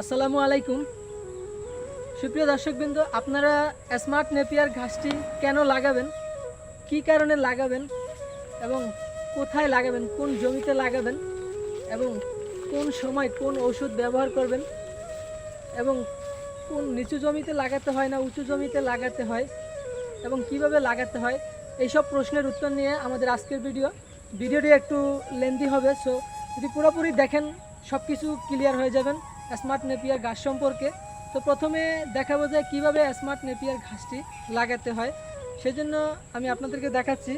আসসালামু আলাইকুম। সুপ্রিয় দর্শকবৃন্দ, আপনারা স্মার্ট নেপিয়ার ঘাসটি কেন লাগাবেন? কি কারণে লাগাবেন? এবং কোথায় লাগাবেন? কোন জমিতে লাগাবেন? এবং কোন সময় কোন ওষুধ ব্যবহার করবেন? এবং কোন নিচু জমিতে লাগাতে হয় না, উঁচু জমিতে লাগাতে হয়? এবং কীভাবে লাগাতে হয়? এইসব প্রশ্নের উত্তর নিয়ে আমাদের আজকের ভিডিও। ভিডিওটি একটু লেন্দি হবে সো যদি পুরোপুরি দেখেন সব কিছু ক্লিয়ার হয়ে যাবেন স্মার্ট নেপিয়ার গাছ সম্পর্কে। তো প্রথমে দেখাবো যে কীভাবে স্মার্ট নেপিয়ার ঘাসটি লাগাতে হয়। সেজন্য আমি আপনাদেরকে দেখাচ্ছি।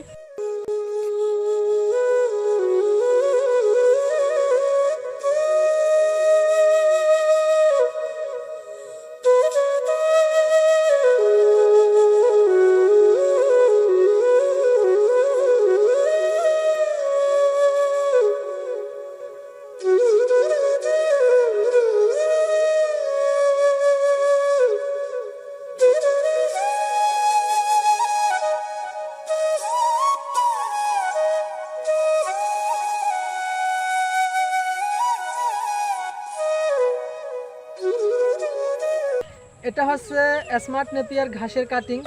এটা হচ্ছে স্মার্ট নেপিয়ার ঘাসের কাটিং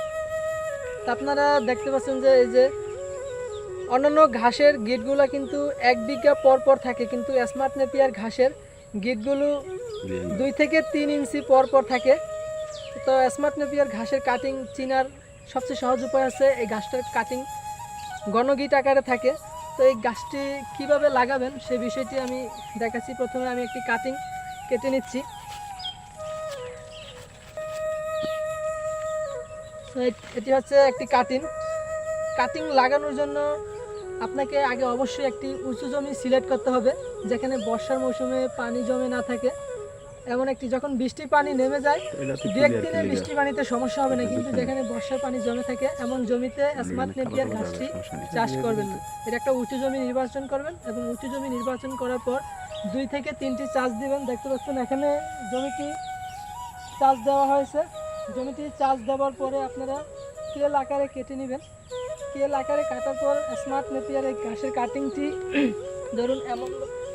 তা আপনারা দেখতে পাচ্ছেন যে এই যে অন্যান্য ঘাসের গিটগুলো কিন্তু এক বিঘা পর পর থাকে কিন্তু স্মার্ট নেপিয়ার ঘাসের গিটগুলো দুই থেকে তিন ইঞ্চি পর পর থাকে। তো স্মার্ট নেপিয়ার ঘাসের কাটিং চিনার সবচেয়ে সহজ উপায় আছে এই ঘাসটার কাটিং গণগিট আকারে থাকে। তো এই গাছটি কীভাবে লাগাবেন সেই বিষয়টি আমি দেখাচ্ছি। প্রথমে আমি একটি কাটিং কেটে নিচ্ছি। এটি হচ্ছে একটি কাটিং। কাটিং লাগানোর জন্য আপনাকে আগে অবশ্যই একটি উঁচু জমি সিলেক্ট করতে হবে যেখানে বর্ষার মৌসুমে পানি জমে না থাকে। এমন একটি যখন বৃষ্টির পানি নেমে যায় দু একদিনে বৃষ্টির পানিতে সমস্যা হবে না কিন্তু যেখানে বর্ষার পানি জমে থাকে এমন জমিতে স্মার্ট নেপিয়ার ঘাসটি চাষ করবেন। না এটা একটা উঁচু জমি নির্বাচন করবেন এবং উঁচু জমি নির্বাচন করার পর দুই থেকে তিনটি চাষ দিবেন। দেখতে পাচ্ছেন এখানে জমিটি চাষ দেওয়া হয়েছে। জমিটি চাষ দেওয়ার পরে আপনারা কেল আকারে কেটে নেবেন। কেল আকারে কাটার পর স্মার্ট নেপিয়ার এই ঘাসের কাটিংটি ধরুন, এমন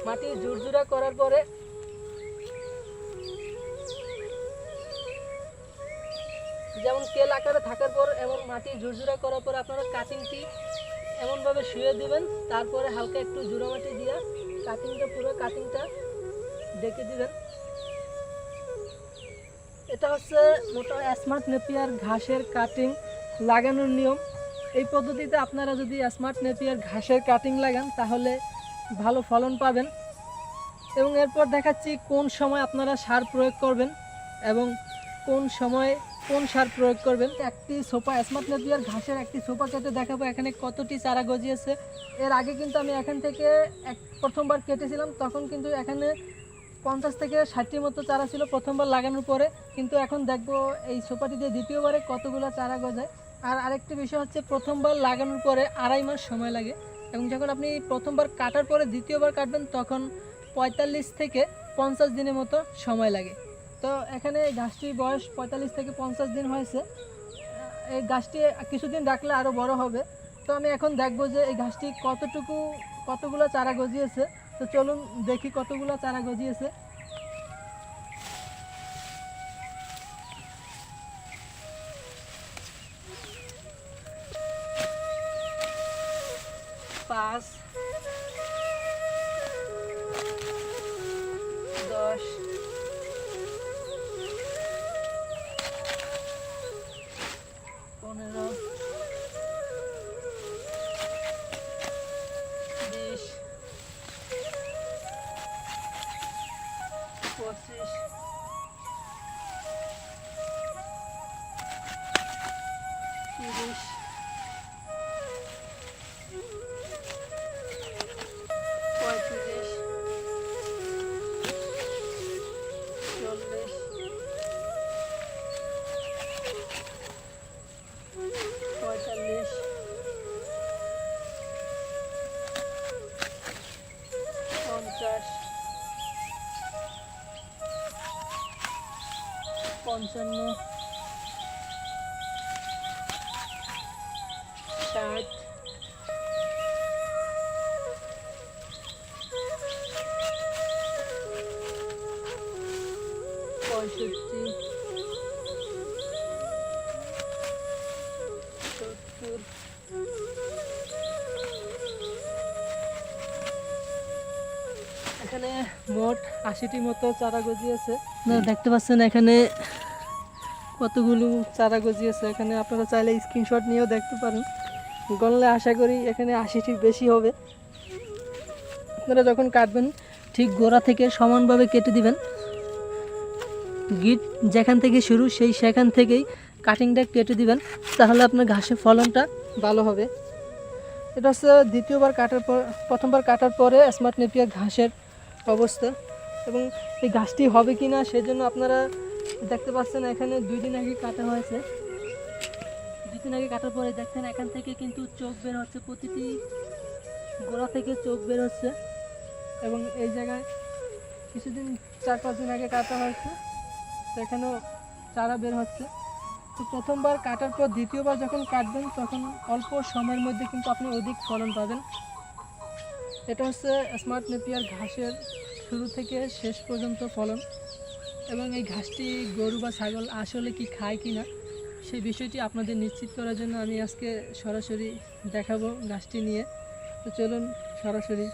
মাটি জুরজুরা করার পরে যেমন তেল আকারে থাকার পর এমন মাটি ঝুরঝুরা করার পর আপনারা কাটিংটি এমনভাবে শুয়ে দিবেন। তারপরে হালকা একটু জুড়ো মাটি দিয়ে কাটিংটা পুরো কাটিংটা ডেকে দিবেন। এটা হচ্ছে মোটা স্মার্ট নেপিয়ার ঘাসের কাটিং লাগানোর নিয়ম। এই পদ্ধতিতে আপনারা যদি স্মার্ট নেপিয়ার ঘাসের কাটিং লাগান, তাহলে ভালো ফলন পাবেন। এবং এরপর দেখাচ্ছি কোন সময় আপনারা সার প্রয়োগ করবেন এবং কোন সময় কোন সার প্রয়োগ করবেন। একটি সোফা, স্মার্ট নেপিয়ার ঘাসের একটি সোফা কেটে দেখাবো, এখানে কতটি চারা গজিয়েছে। এর আগে কিন্তু আমি এখান থেকে এক প্রথমবার কেটেছিলাম, তখন কিন্তু এখানে পঞ্চাশ থেকে ষাটটির মতো চারা ছিল প্রথমবার লাগানোর পরে, কিন্তু এখন দেখব এই সোফাটি দিয়ে দ্বিতীয়বারে কতগুলো চারা গজায়। আর আরেকটি বিষয় হচ্ছে প্রথমবার লাগানোর পরে আড়াই মাস সময় লাগে এবং যখন আপনি প্রথমবার কাটার পরে দ্বিতীয়বার কাটবেন, তখন পঁয়তাল্লিশ থেকে পঞ্চাশ দিনের মতো সময় লাগে। তো এখানে গাছটির বয়স পঁয়তাল্লিশ থেকে পঞ্চাশ দিন হয়েছে। এই গাছটি কিছুদিন রাখলে আরও বড় হবে। তো আমি এখন দেখব যে এই গাছটি কতটুকু, কতগুলো চারা গজিয়েছে। তো চলুন দেখি কতগুলো চারা গজিয়েছে। পাঁচ দশ তিরিশ পঁয়ত্রিশ চল্লিশ পঁয়তাল্লিশ পঞ্চান্ন। এখানে মোট আশিটি মতো চারা গজিয়েছে দেখতে পাচ্ছেন এখানে কতগুলো চারা গজিয়েছে এখানে আপনারা চাইলে স্ক্রিনশট নিয়েও দেখতে পারেন। গণলে আশা করি এখানে আশিটির বেশি হবে। আপনারা যখন কাটবেন, ঠিক গোড়া থেকে সমানভাবে কেটে দিবেন। গিট যেখান থেকে শুরু, সেই সেখান থেকেই কাটিংটা কেটে দিবেন। তাহলে আপনার ঘাসের ফলনটা ভালো হবে। এটা হচ্ছে দ্বিতীয়বার কাটার পর, প্রথমবার কাটার পরে স্মার্ট নেপিয়ার ঘাসের অবস্থা। এবং এই ঘাসটি হবে কি না, সেজন্য আপনারা দেখতে পাচ্ছেন এখানে দুই দিন আগে কাটা হয়েছে। দুই দিন আগে কাটার পরে দেখছেন এখান থেকে কিন্তু চোখ বের হচ্ছে, প্রতিটি গোড়া থেকে চোখ বের হচ্ছে। এবং এই জায়গায় কিছুদিন, চার পাঁচ দিন আগে কাটা হয়েছে। সেখানেও চারা বের হচ্ছে। তো প্রথমবার কাটার পর দ্বিতীয়বার যখন কাটবেন, তখন অল্প সময়ের মধ্যে কিন্তু আপনি অধিক ফলন পাবেন। এটা হচ্ছে স্মার্ট নেপিয়ার ঘাসের শুরু থেকে শেষ পর্যন্ত ফলন। এবং এই ঘাসটি গরু বা ছাগল আসলে কি খায় কি না সেই বিষয়টি আপনাদের নিশ্চিত করার জন্য আমি আজকে সরাসরি দেখাবো ঘাসটি নিয়ে। তো চলুন সরাসরি